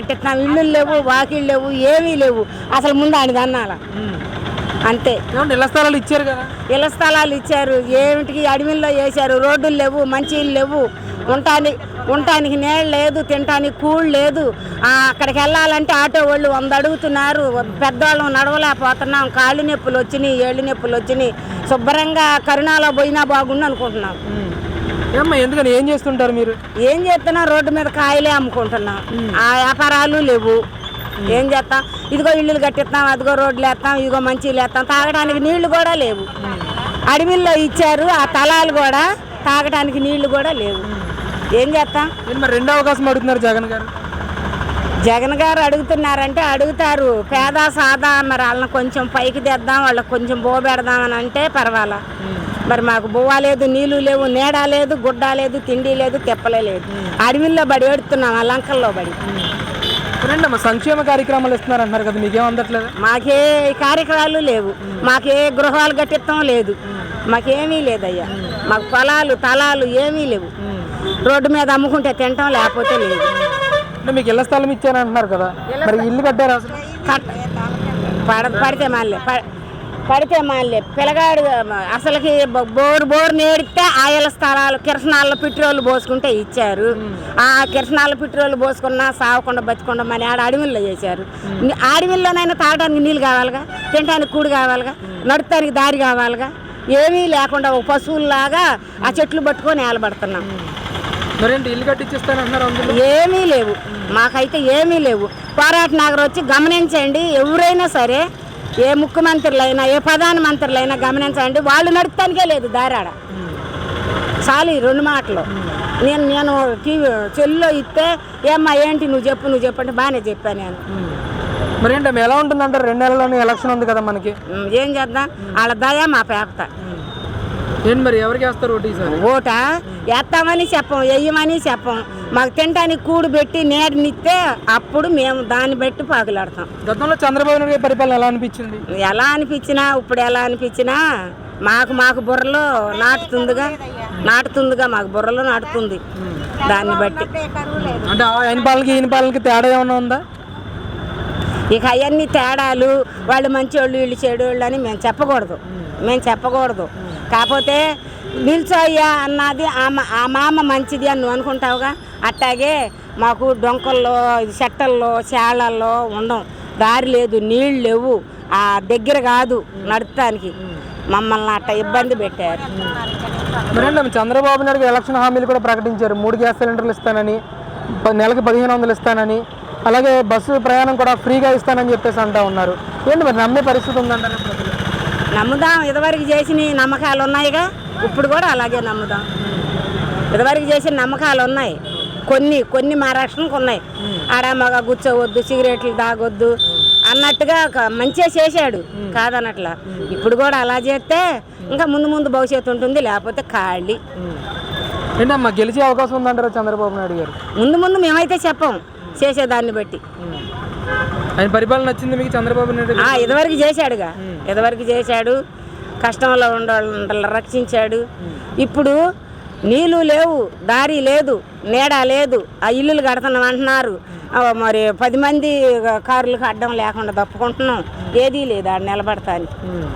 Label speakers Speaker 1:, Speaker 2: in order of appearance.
Speaker 1: కట్టిస్తున్నాం ఇళ్ళు లేవు వాకిళ్ళు లేవు ఏమీ లేవు. అసలు ముందు ఆయన అన్నాల. అంతే.
Speaker 2: ఇళ్ళ స్థలాలు ఇచ్చారు కదా?
Speaker 1: ఇళ్ళ స్థలాలు ఇచ్చారు. ఏమిటికి? అడవిల్లో వేశారు. రోడ్డులు లేవు మంచిలు లేవు. ఉంటానికి ఉండటానికి నీళ్ళు లేదు తినటానికి కూళ్ళు లేదు. అక్కడికి వెళ్ళాలంటే ఆటో వాళ్ళు వంద అడుగుతున్నారు. పెద్దవాళ్ళం నడవలేకపోతున్నాం. కాళ్ళు నొప్పులు వచ్చినాయి ఏళ్ళు నొప్పులు వచ్చినాయి. శుభ్రంగా కరుణాలో పోయినా బాగుండు అనుకుంటున్నాం.
Speaker 2: ఏమ్మా ఎందుకని? ఏం చేస్తుంటారు మీరు?
Speaker 1: ఏం చేస్తున్నాం రోడ్డు మీద కాయలే అమ్ముకుంటున్నాం. ఆ వ్యాపారాలు లేవు. ఏం చేస్తాం? ఇదిగో ఇల్లులు కట్టిస్తాం అదిగో రోడ్లు వేస్తాం ఇదిగో మంచిలు వేస్తాం. తాగడానికి నీళ్ళు కూడా లేవు. అడవిల్లో ఇచ్చారు ఆ తలాలు కూడా తాగడానికి నీళ్ళు కూడా లేవు. ఏం చేస్తాం?
Speaker 2: మరి రెండో అవకాశం అడుగుతున్నారు జగన్ గారు?
Speaker 1: జగన్ గారు అడుగుతున్నారంటే అడుగుతారు. పేద సాదా మరి వాళ్ళని కొంచెం పైకి తెద్దాం వాళ్ళకి కొంచెం బో పెడదామని అంటే పర్వాలా. మరి మాకు బువ్వ లేదు నీళ్ళు లేవు నీడ లేదు గుడ్డ లేదు తిండి లేదు తెప్పలే లేదు. అడవిల్లో బడి ఏడుతున్నాం ఆ లంకల్లో బడి
Speaker 2: అమ్మా సంక్షేమ కార్యక్రమాలు ఇస్తున్నారు అంటున్నారు కదా మీకేం అందట్లేదా?
Speaker 1: మాకే కార్యక్రమాలు లేవు. మాకే గృహాలు కట్టిస్తాం లేదు. మాకేమీ లేదయ్యా. మాకు పొలాలు తలాలు ఏమీ లేవు. రోడ్డు మీద అమ్ముకుంటే తింటాం లేకపోతే లేదు.
Speaker 2: అంటే మీకు ఇళ్ళ స్థలం ఇచ్చారు అంటున్నారు కదా మరి ఇల్లు కట్టారు
Speaker 1: పడితే ప- పడితే మాలే పిల్లగాడు అసలుకి బోరు బోరు నేడితే ఆయల స్థలాలు కిరసనాల్లో పెట్రోల్ పోసుకుంటే ఇచ్చారు. ఆ కిరసనాల పెట్రోల్ పోసుకున్నా సావకుండా బతికుండా మన ఆడ అడవిల్లో చేశారు. అడవిల్లోనైనా తాగడానికి నీళ్ళు కావాలిగా? తినడానికి కూడు కావాలిగా? నడటానికి దారి కావాలిగా? ఏమీ లేకుండా ఒక పశువుల్లాగా ఆ చెట్లు పట్టుకొని ఏలబడుతున్నాం ఏమీ లేవు. మాకైతే ఏమీ లేవు. పోరాట నగర్ వచ్చి గమనించండి ఎవరైనా సరే ఏ ముఖ్యమంత్రులైనా ఏ ప్రధానమంత్రులైనా గమనించండి వాళ్ళు నడపడానికే లేదు దారాడ. చాలు రెండు మాటలు. నేను నేను టీవీ చెల్లిలో ఇస్తే ఏమ్మా ఏంటి నువ్వు చెప్పు నువ్వు చెప్పు అంటే బాగానే చెప్పాను నేను.
Speaker 2: మరేంటి అమ్మ ఎలా ఉంటుందంటారు? రెండు నెలల్లోనే ఎలక్షన్ ఉంది కదా మనకి.
Speaker 1: ఏం చేద్దాం? వాళ్ళ దయ మా పేపత
Speaker 2: మరి ఎవరికి వేస్తారు ఓటు ఈసారి?
Speaker 1: ఓట? వేస్తామని చెప్పం వెయ్యమని చెప్పం. మాకు తినడానికి కూడు పెట్టి నీడనిస్తే అప్పుడు మేము దాన్ని బట్టి పాకులాడతాం.
Speaker 2: గతంలో చంద్రబాబు నాయుడు గారి పరిపాలన ఎలా అనిపించింది?
Speaker 1: ఎలా అనిపించినా ఇప్పుడు ఎలా అనిపించినా మాకు మాకు బుర్రలో నాటుతుందిగా నాటుతుందిగా మాకు బుర్రలో నాటుతుంది దాన్ని బట్టి.
Speaker 2: అంటే ఆయన ఈయన తేడా ఏమైనా ఉందా?
Speaker 1: ఇక అవన్నీ తేడాలు వాళ్ళు మంచోళ్ళు వీళ్ళు చెడోళ్ళు అని మేము చెప్పకూడదు. మేము చెప్పకూడదు. కాకపోతే నిల్చోయ్యా అన్నది ఆ మామ మంచిది అని నువ్వు అనుకుంటావుగా? అట్టాగే మాకు డొంకల్లో చెట్టల్లో చేళ్ళల్లో ఉండం. దారి లేదు నీళ్ళు లేవు. ఆ దగ్గర కాదు నడపడానికి మమ్మల్ని అట్ట ఇబ్బంది పెట్టారు.
Speaker 2: చంద్రబాబు నాయుడు ఎలక్షన్ హామీలు కూడా ప్రకటించారు. మూడు గ్యాస్ సిలిండర్లు ఇస్తానని నెలకు పదిహేను వందలు ఇస్తానని అలాగే బస్సు ప్రయాణం కూడా ఫ్రీగా ఇస్తానని చెప్పేసి అంటా ఉన్నారు. ఏంటి మరి నమ్మే పరిస్థితి ఉందంటారు
Speaker 1: నమ్ముదాం. ఇదివరకు చేసిన నమ్మకాలు ఉన్నాయిగా. ఇప్పుడు కూడా అలాగే నమ్ముదాం. ఇదివరకు చేసిన నమ్మకాలు ఉన్నాయి. కొన్ని కొన్ని మా రక్షణకు ఉన్నాయి ఆడ మగ కూర్చోవద్దు సిగరెట్లు తాగొద్దు అన్నట్టుగా ఒక మంచిగా చేశాడు. కాదనట్లా. ఇప్పుడు కూడా అలా చేస్తే ఇంకా ముందు ముందు భవిష్యత్తు ఉంటుంది లేకపోతే ఖాళీ.
Speaker 2: ఏంటమ్మా గెలిచే అవకాశం ఉందంటారా చంద్రబాబు నాయుడు గారు?
Speaker 1: ముందు ముందు మేమైతే చెప్పం చేసేదాన్ని బట్టి.
Speaker 2: ఆయన పరిపాలన నచ్చింది మీకు చంద్రబాబు నాయుడు
Speaker 1: ఇదివరకు చేశాడుగా. ఇదివరకు చేశాడు. కష్టంలో ఉండాలని రక్షించాడు. ఇప్పుడు నీళ్ళు లేవు దారి లేదు నీడ లేదు ఆ ఇల్లులు కడుతున్నాం అంటున్నారు. మరి పది మంది కారులకు అడ్డం లేకుండా తప్పుకుంటున్నాం. ఏదీ లేదు ఆడ నిలబడతానికి.
Speaker 2: ఉమ్.